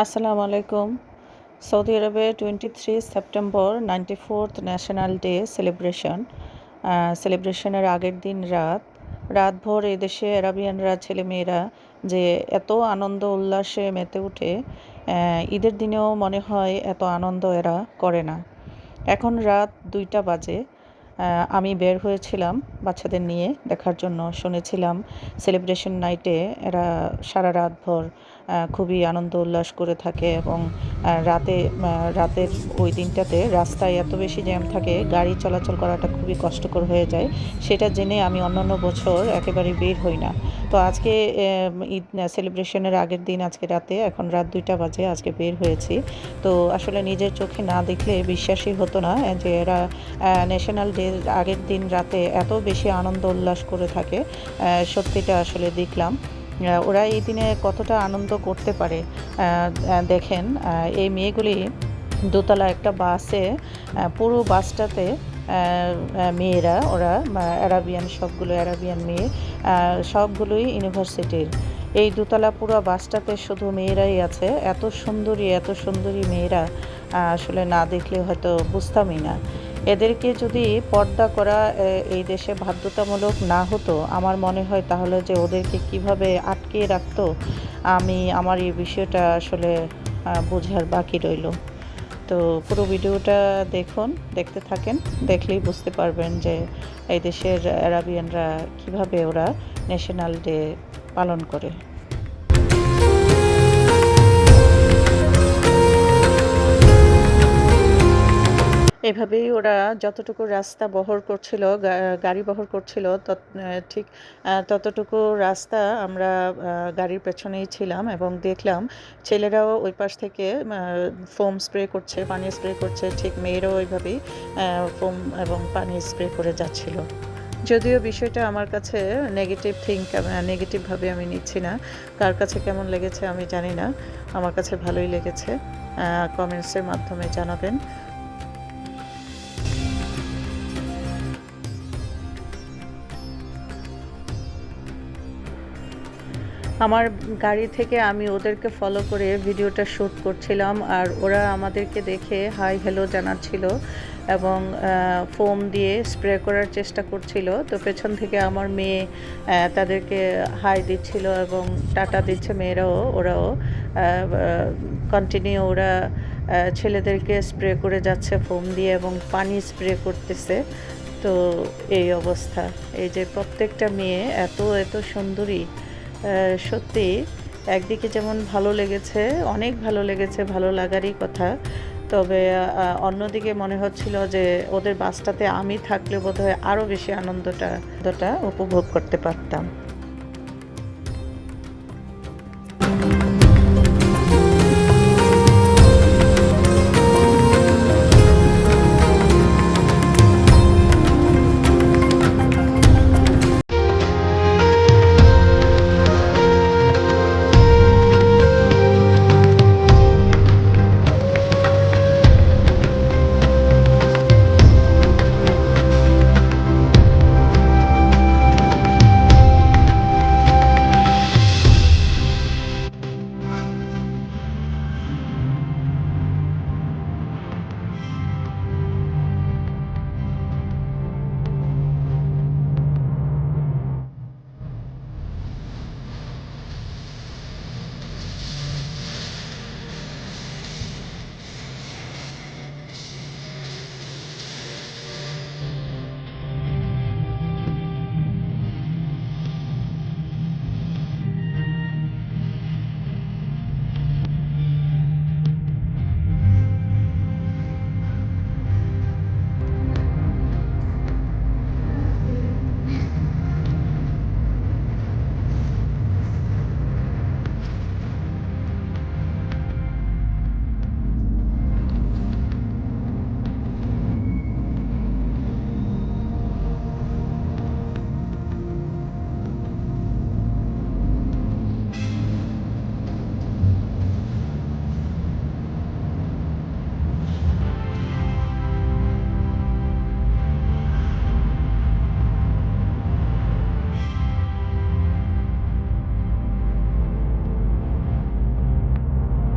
আসসালামু আলাইকুম সৌদি আরবে twenty three September ninety fourth national day celebration সেলিব্রেশনের আগের দিন রাত। রাতভর এদেশে অ্যারাবিয়ানরা ছেলেমেয়েরা যে এত আনন্দ, উল্লাসে মেতে উঠে ঈদের দিনেও মনে হয় এত আনন্দ এরা করে না। এখন রাত দুইটা বাজে। আমি বের হয়েছিলাম বাচ্চাদের নিয়ে দেখার জন্য। শুনেছিলাম সেলিব্রেশন নাইটে এরা সারা রাত ভর খুবই আনন্দ উল্লাস করে থাকে এবং রাতে রাতের ওই দিনটাতে রাস্তায় এত বেশি জ্যাম থাকে, গাড়ি চলাচল করাটা খুবই কষ্টকর হয়ে যায়। সেটা জেনে আমি অন্যান্য বছর একেবারে বের হই না। তো আজকে ঈদ সেলিব্রেশনের আগের দিন, আজকে রাতে, এখন রাত দুইটা বাজে, আজকে বের হয়েছি। তো আসলে নিজের চোখে না দেখলে বিশ্বাসই হতো না, যে এরা ন্যাশনাল ডের আগের দিন রাতে এত বেশি আনন্দ উল্লাস করে থাকে সত্যিটা আসলে দেখলাম। ওরা এই দিনে কতটা আনন্দ করতে পারে দেখেন এই মেয়েগুলি দোতলা একটা বাসে পুরো বাসটাতে মেয়েরা, ওরা অ্যারাবিয়ান সবগুলো অ্যারাবিয়ান মেয়ে সবগুলোই ইউনিভার্সিটির এই দোতলা পুরো বাসটাতে শুধু মেয়েরাই আছে। এত সুন্দরী এত সুন্দরী মেয়েরা আসলে না দেখলে হয়তো বুঝতামই না। এদেরকে যদি পর্দা করা এই দেশে বাধ্যতামূলক না হতো, আমার মনে হয় তাহলে যে ওদেরকে কীভাবে আটকে রাখতো, আমি, আমার এই বিষয়টা আসলে বোঝার বাকি রইল। তো পুরো ভিডিওটা দেখুন, দেখতে থাকেন, দেখলেই বুঝতে পারবেন যে এই দেশের অ্যারাবিয়ানরা কীভাবে ওরা ন্যাশনাল ডে পালন করে। এভাবেই ওরা যতটুকু রাস্তা বহর করছিল গাড়ি বহর করছিল, তত- ঠিক ততটুকু রাস্তা আমরা গাড়ির পেছনেই ছিলাম এবং দেখলাম ছেলেরাও ওই পাশ থেকে ফোম স্প্রে করছে, পানি স্প্রে করছে, ঠিক মেয়েরাও ওইভাবেই ফোম এবং পানি স্প্রে করে যাচ্ছিল। যদিও বিষয়টা আমার কাছে নেগেটিভ থিঙ্ক নেগেটিভভাবে আমি নিচ্ছি না, কার কাছে কেমন লেগেছে আমি জানি না, আমার কাছে ভালোই লেগেছে কমেন্টসের মাধ্যমে জানাবেন। আমার গাড়ি থেকে আমি ওদেরকে ফলো করে ভিডিওটা শ্যুট করছিলাম আর ওরা আমাদেরকে দেখে হাই হ্যালো জানাচ্ছিল এবং ফোম দিয়ে স্প্রে করার চেষ্টা করছিল। তো পেছন থেকে আমার মেয়ে তাদেরকে হাই দিচ্ছিল এবং টাটা দিচ্ছে মেয়েরাও, ওরাও। কন্টিনিউ ওরা ছেলেদেরকে স্প্রে করে যাচ্ছে ফোম দিয়ে এবং পানি স্প্রে করতেছে। তো এই অবস্থা। এই যে প্রত্যেকটা মেয়ে এত এত সুন্দরী। সত্যি একদিকে যেমন ভালো লেগেছে, অনেক ভালো লেগেছে, ভালো লাগারই কথা। তবে অন্যদিকে মনে হচ্ছিল যে ওদের বাসটাতে আমি থাকলে বোধহয় আরও বেশি আনন্দটা উপভোগ করতে পারতাম।